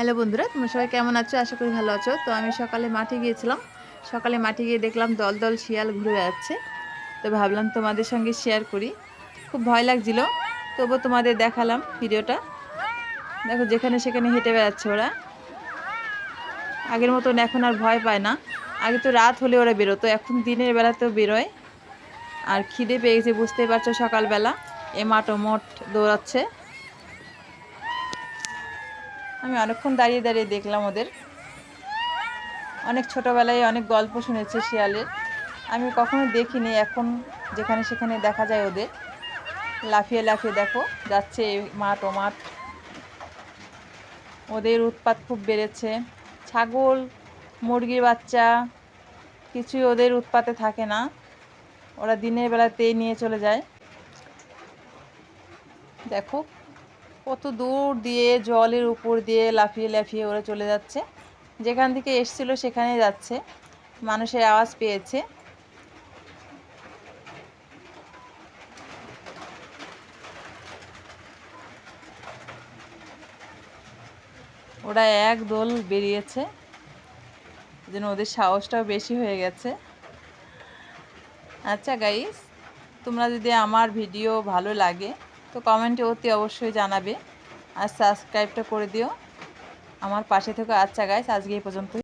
Hello বন্ধুরা, তোমরা সবাই কেমন আছো? আশা করি ভালো আছো। তো আমি সকালে মাঠে গিয়েছিলাম। সকালে মাঠে গিয়ে দেখলাম দল দল শিয়াল ঘুরে বেড়াচ্ছে। তো ভাবলাম তোমাদের সঙ্গে শেয়ার করি। খুব ভয় লাগছিল, তবুও তোমাদের দেখালাম ভিডিওটা। দেখো, যেখানে সেখানে হেঁটে বেড়াচ্ছে ওরা। আগের মতন এখন আর ভয় পায় না। আগে তো রাত হলে ওরা বেরোতো, এখন দিনের বেলাতেও বেরোয়। আর খিদে পেয়ে গেছে, বুঝতেই পারছ সকালবেলা। এ মাঠ ও মোট দৌড়াচ্ছে। আমি অনেকক্ষণ দাঁড়িয়ে দাঁড়িয়ে দেখলাম ওদের। অনেক ছোটোবেলায় অনেক গল্প শুনেছি শিয়ালের। আমি কখনো দেখিনি, এখন যেখানে সেখানে দেখা যায় ওদের। লাফিয়ে লাফিয়ে দেখো, যাচ্ছে মাঠ, ও মাঠ। ওদের উৎপাত খুব বেড়েছে। ছাগল, মুরগির বাচ্চা, কিছুই ওদের উৎপাতে থাকে না। ওরা দিনের বেলাতেই নিয়ে চলে যায়। দেখো কত দূর দিয়ে জলের উপর দিয়ে লাফিয়ে লাফিয়ে ওরা চলে যাচ্ছে। যেখান থেকে এসছিল সেখানেই যাচ্ছে। মানুষের আওয়াজ পেয়েছে। ওরা এক দোল বেরিয়েছে। যেন ওদের সাহসটাও বেশি হয়ে গেছে। আচ্ছা গাইস তোমরা যদি আমার ভিডিও ভালো লাগে তো কমেন্টে অতি অবশ্যই জানাবে। আর সাবস্ক্রাইবটা করে দিও। আমার পাশে থেকে। আচ্ছা গাইস আজকে এই পর্যন্ত